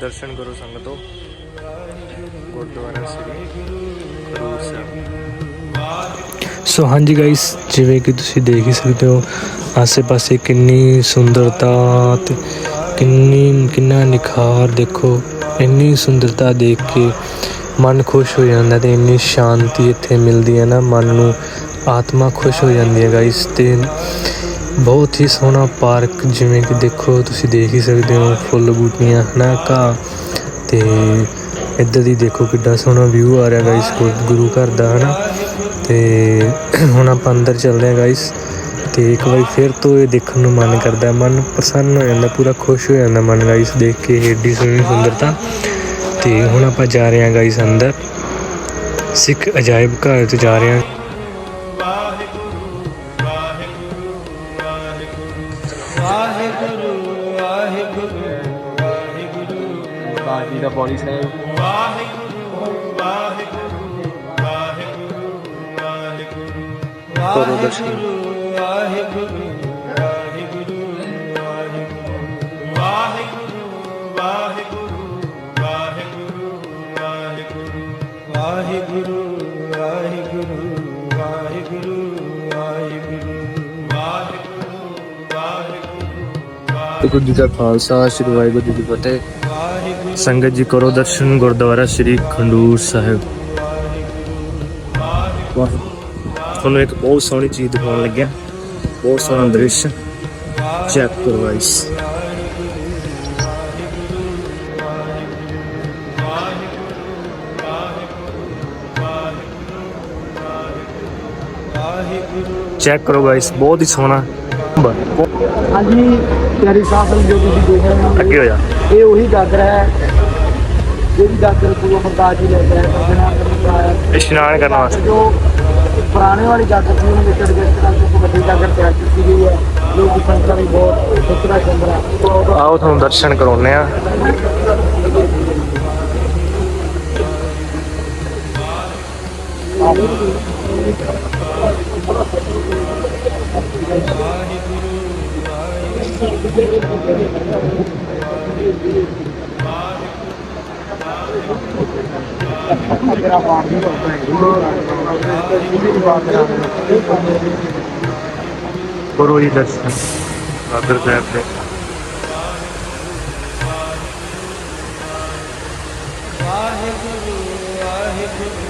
ਦਰਸ਼ਨ ਕਰੋ ਸੰਗਤੋ ਗੁਰਦੁਆਰਾ ਸ੍ਰੀ ਖਡੂਰ ਸਾਹਿਬ। ਸੋ ਹਾਂਜੀ ਗਾਇਸ ਜਿਵੇਂ ਕਿ ਤੁਸੀਂ ਦੇਖ ਹੀ ਸਕਦੇ ਹੋ, ਆਸੇ-ਪਾਸੇ ਕਿੰਨੀ ਸੁੰਦਰਤਾ ਤੇ ਕਿੰਨੀ, ਕਿੰਨਾ ਨਿਖਾਰ ਦੇਖੋ, ਇੰਨੀ ਸੁੰਦਰਤਾ ਦੇਖ ਕੇ ਮਨ ਖੁਸ਼ ਹੋ ਜਾਂਦਾ ਤੇ ਇੰਨੀ ਸ਼ਾਂਤੀ ਇੱਥੇ ਮਿਲਦੀ ਹੈ ਨਾ, ਮਨ ਨੂੰ ਆਤਮਾ ਖੁਸ਼ ਹੋ ਜਾਂਦੀ ਹੈ ਗਾਇਸ ਤੇ ਬਹੁਤ ਹੀ ਸੋਹਣਾ ਪਾਰਕ ਜਿਵੇਂ ਕਿ ਦੇਖੋ ਤੁਸੀਂ ਦੇਖ ਹੀ ਸਕਦੇ ਹੋ, ਫੁੱਲ ਬੂਟੀਆਂ ਹਨਾ ਘਾਹ ਤੇ ਇੱਧਰ ਦੀ ਦੇਖੋ ਕਿੱਡਾ ਸੋਹਣਾ ਵਿਊ ਆ ਰਿਹਾ ਗਾਇਸ ਗੁਰੂ ਘਰ ਦਾ, ਹਨਾ? ਤੇ ਹੁਣ ਆਪਾਂ ਅੰਦਰ ਚੱਲਦੇ ਹਾਂ ਗਾਇਸ ਤੇ ਇੱਕ ਵਾਰੀ ਫਿਰ ਤੋਂ ਇਹ ਦੇਖਣ ਨੂੰ ਮਨ ਕਰਦਾ ਮਨ ਪ੍ਰਸੰਨ ਹੋ ਜਾਂਦਾ, ਪੂਰਾ ਖੁਸ਼ ਹੋ ਜਾਂਦਾ ਮਨ ਗਾਇਸ ਦੇਖ ਕੇ, ਇਹ ਏਡੀ ਸੋਹਣੀ ਸੁੰਦਰਤਾ। ਤੇ ਹੁਣ ਆਪਾਂ ਜਾ ਰਹੇ ਹਾਂ ਗਾਇਸ ਅੰਦਰ, ਸਿੱਖ ਅਜਾਇਬ ਘਰ ਤੇ ਜਾ ਰਹੇ ਹਾਂ। ਵਾਹਿਗੁਰੂ ਵਾਹਿਗੁਰੂ ਬਾਜੀ ਦਾ ਬੋਲੀ ਸਾਹਿਬ ਵਾਹਿਗੁਰੂ ਵਾਹਿਗੁਰੂ ਵਾਹਿਗੁਰੂ ਵਾਹਿਗੁਰੂ ਵਾਹਿਗੁਰੂ ਵਾਹਿਗੁਰੂ ਵਾਹਿਗੁਰੂ ਵਾਹਿਗੁਰੂ ਵਾਹਿਗੁਰੂ ਵਾਹਿਗੁਰੂ ਜੀ ਕਾ ਖਾਲਸਾ, ਸ੍ਰੀ ਵਾਹਿਗੁਰੂ ਜੀ ਕੀ ਫਤਿਹ। ਸੰਗਤ ਜੀ ਕਰੋ ਦਰਸ਼ਨ, ਗੁਰਦੁਆਰਾ ਸ੍ਰੀ ਖੰਡੂਰ ਸਾਹਿਬ। ਤੁਹਾਨੂੰ ਇੱਕ ਬਹੁਤ ਸੋਹਣੀ ਚੀਜ਼ ਦਿਖਾਉਣ ਲੱਗਿਆ। ਬਹੁਤ ਸੋਹਣਾ ਦ੍ਰਿਸ਼। ਚੈੱਕ ਕਰੋ ਗਾਇਸ ਚੈੱਕ ਕਰੋ ਗਾਇਸ ਬਹੁਤ ਹੀ ਸੋਹਣਾ। ਹਾਂਜੀ। ਪਿਆਰੀ ਸਾਹਿਬ ਜੋ ਤੁਸੀਂ ਦੇਖ ਰਹੇ ਹੋ। ਅੱਗੇ ਹੋ ਜਾ। ਇਹ ਉਹੀ ਗਾਗਰ ਹੈ ਜਿਹੜੀ ਗਾਗਰ ਗੁਰੂ ਅਮਰਦਾਸ ਜੀ ਲੈ ਕੇ ਆਏ ਕਰਨਾ ਇਸ਼ਨਾਨ ਕਰਨ ਵਾਸਤੇ। ਜੋ ਪੁਰਾਣੇ ਵਾਲੀ ਗਾਗਰ ਸੀ ਉਹਨੂੰ ਵਿੱਚ ਐਡਜਸਟ ਕਰਕੇ ਇੱਕ ਵੱਡੀ ਗਾਗਰ ਤਿਆਰ ਕੀਤੀ ਗਈ ਹੈ। ਲੋਕ ਸੰਗਤਾਂ ਦੀ ਬਹੁਤ ਸੁਤਰਾ ਚੰਦਰਾ ਆਓ ਤੁਹਾਨੂੰ ਦਰਸ਼ਨ ਕਰਾਉਨੇ ਆ ਮੇਰਾ ਪਾਣ ਨਹੀਂ ਕਰਦਾ ਗੁਰੂ ਜੀ ਦਰਸ਼ਨ ਬਾਦਰ ਸਾਹਿਬ ਦੇ ਵਾਹਿਗੁਰੂ ਵਾਹਿਗੁਰੂ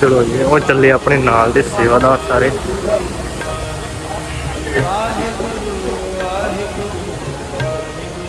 ਚਲੋ ਜੀ ਉਹ ਚੱਲੇ ਆਪਣੇ ਨਾਲ ਦੇ ਸੇਵਾਦਾਰ ਸਾਰੇ